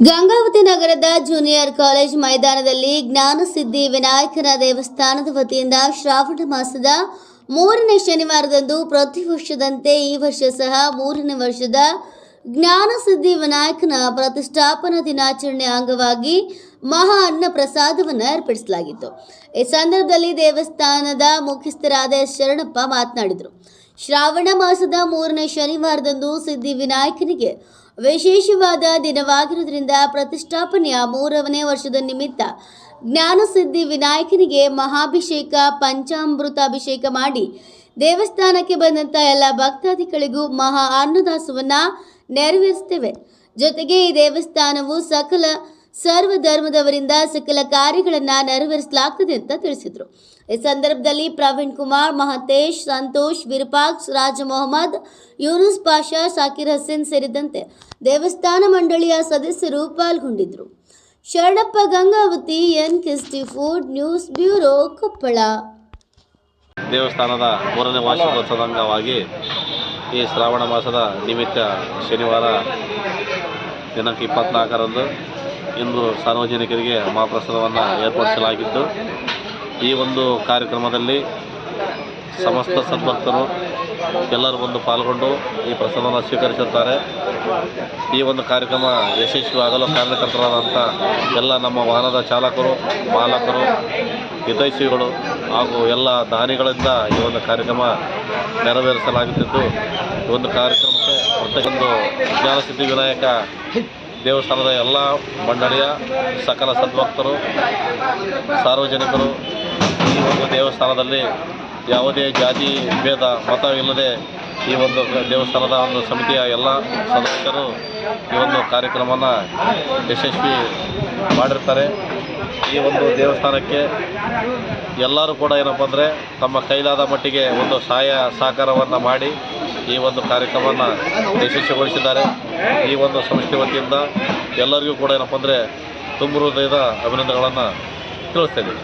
ಗಂಗಾವತಿ ನಗರದ junior college ಮೈದಾನದಲ್ಲಿ ಜ್ಞಾನಸಿದ್ಧಿ ವಿನಾಯಕನ ದೇವಸ್ಥಾನದ ವತಿಯಿಂದ ಶ್ರಾವಣ ಮಾಸದ ಮೂರನೇ ಶನಿವಾರದಂದು ಪ್ರತಿ ವರ್ಷದಂತೆ ಈ ವರ್ಷ ಸಹ ಮೂರನೇ ವರ್ಷದ ಜ್ಞಾನಸಿದ್ಧಿ ವಿನಾಯಕನ ಪ್ರತಿಷ್ಠಾಪನಾ ದಿನಾಚರಣೆ ಅಂಗವಾಗಿ ಮಹಾ ಅನ್ನ ಪ್ರಸಾದವನ್ನು ಏರ್ಪಡಿಸಲಾಗಿತ್ತು ಈ ಸಂದರ್ಭದಲ್ಲಿ ದೇವಸ್ಥಾನದ ಮುಖ್ಯಸ್ಥರಾದ ಶರಣಪ್ಪ ಮಾತನಾಡಿದರು. ಶ್ರಾವಣ ಮಾಸದ ಮೂರನೇ ಶನಿವಾರದಂದು ಸಿದ್ಧಿ ವಿನಾಯಕನಿಗೆ ವಿಶೇಷವಾದ ದಿನವಾಗಿರುವುದರಿಂದ ಪ್ರತಿಷ್ಠಾಪನೆಯ ಮೂರನೇ ವರ್ಷದ ನಿಮಿತ್ತ ಜ್ಞಾನ ಜ್ಞಾನಸಿದ್ಧಿ ವಿನಾಯಕನಿಗೆ ಮಹಾಭಿಷೇಕ, ಪಂಚಾಮೃತ ಅಭಿಷೇಕ ಮಾಡಿ ದೇವಸ್ಥಾನಕ್ಕೆ ಬಂದಂಥ ಎಲ್ಲ ಭಕ್ತಾದಿಗಳಿಗೂ ಮಹಾ ಅನ್ನದಾಸವನ್ನ ನೆರವೇರಿಸ್ತೇವೆ ಜೊತೆಗೆ ಈ ದೇವಸ್ಥಾನವು ಸಕಲ ಸರ್ವ ಧರ್ಮದವರಿಂದ ಸಕಲ ಕಾರ್ಯಗಳನ್ನು ನೆರವೇರಿಸಲಾಗ್ತದೆ ಅಂತ ತಿಳಿಸಿದರು. ಈ ಸಂದರ್ಭದಲ್ಲಿ ಪ್ರವೀಣ್ ಕುಮಾರ್, ಮಹತೇಶ್, ಸಂತೋಷ್, ವಿರೂಪಾಕ್ಷ್, ರಾಜ ಮೊಹಮ್ಮದ್, ಯೂನುಸ್ ಪಾಷಾ, ಸಾಕಿರ್ ಹಸೇನ್ ಸೇರಿದಂತೆ ದೇವಸ್ಥಾನ ಮಂಡಳಿಯ ಸದಸ್ಯರು ಪಾಲ್ಗೊಂಡಿದ್ದರು ಶರಣಪ್ಪ ಗಂಗಾವತಿ ಎನ್ ಕಿಸ್ಟಿ ಫುಡ್ ನ್ಯೂಸ್ ಬ್ಯೂರೋ, ಕೊಪ್ಪಳ. ದೇವಸ್ಥಾನದ ಮೂರನೇ ವಾರ್ಷಿಕೋತ್ಸವದ ಅಂಗವಾಗಿ ಈ ಶ್ರಾವಣ ಮಾಸದ ನಿಮಿತ್ತ ಶನಿವಾರ ದಿನಾಂಕ ಇಪ್ಪತ್ನಾಲ್ಕರಂದು ಇಂದು ಸಾರ್ವಜನಿಕರಿಗೆ ಮಹಾಪ್ರಸಾದವನ್ನು ಏರ್ಪಡಿಸಲಾಗಿದ್ದು, ಈ ಒಂದು ಕಾರ್ಯಕ್ರಮದಲ್ಲಿ ಸಮಸ್ತ ಸದ್ಭಕ್ತರು ಎಲ್ಲರೂ ಬಂದು ಪಾಲ್ಗೊಂಡು ಈ ಪ್ರಸಾದವನ್ನು ಸ್ವೀಕರಿಸುತ್ತಾರೆ. ಈ ಒಂದು ಕಾರ್ಯಕ್ರಮ ಯಶಸ್ವಿಯಾಗಲು ಕಾರಣಕರ್ತರಾದಂಥ ಎಲ್ಲ ನಮ್ಮ ವಾಹನದ ಚಾಲಕರು, ಮಾಲಕರು, ಹಿತೈಷಿಗಳು ಹಾಗೂ ಎಲ್ಲ ದಾನಿಗಳಿಂದ ಈ ಒಂದು ಕಾರ್ಯಕ್ರಮ ನೆರವೇರಿಸಲಾಗುತ್ತಿದ್ದು, ಈ ಒಂದು ಕಾರ್ಯಕ್ರಮಕ್ಕೆ ಪ್ರತಿಯೊಂದು ಜ್ಞಾನಸಿದ್ಧಿ ವಿನಾಯಕ ದೇವಸ್ಥಾನದ ಎಲ್ಲ ಮಂಡಳಿಯ ಸಕಲ ಸದ್ಭಕ್ತರು, ಸಾರ್ವಜನಿಕರು, ಈ ಒಂದು ದೇವಸ್ಥಾನದಲ್ಲಿ ಯಾವುದೇ ಜಾತಿ, ಭೇದ, ಮತವಿಲ್ಲದೆ ಈ ಒಂದು ದೇವಸ್ಥಾನದ ಒಂದು ಸಮಿತಿಯ ಎಲ್ಲ ಸದಸ್ಯರು ಈ ಒಂದು ಕಾರ್ಯಕ್ರಮವನ್ನು ಯಶಸ್ವಿ ಮಾಡಿರ್ತಾರೆ. ಈ ಒಂದು ದೇವಸ್ಥಾನಕ್ಕೆ ಎಲ್ಲರೂ ಕೂಡ ಏನಪ್ಪ ಅಂದರೆ ತಮ್ಮ ಕೈಲಾದ ಮಟ್ಟಿಗೆ ಒಂದು ಸಹಾಯ ಸಹಕಾರವನ್ನು ಮಾಡಿ ಈ ಒಂದು ಕಾರ್ಯಕ್ರಮವನ್ನು ಯಶಸ್ವಿಗೊಳಿಸಿದ್ದಾರೆ. ಈ ಒಂದು ಸಂಸ್ಥೆ ವತಿಯಿಂದ ಎಲ್ಲರಿಗೂ ಕೂಡ ಏನಪ್ಪ ಅಂದರೆ ತುಂಬ ಹೃದಯದ ಅಭಿನಂದನೆಗಳನ್ನು ತಿಳಿಸ್ತೇನೆ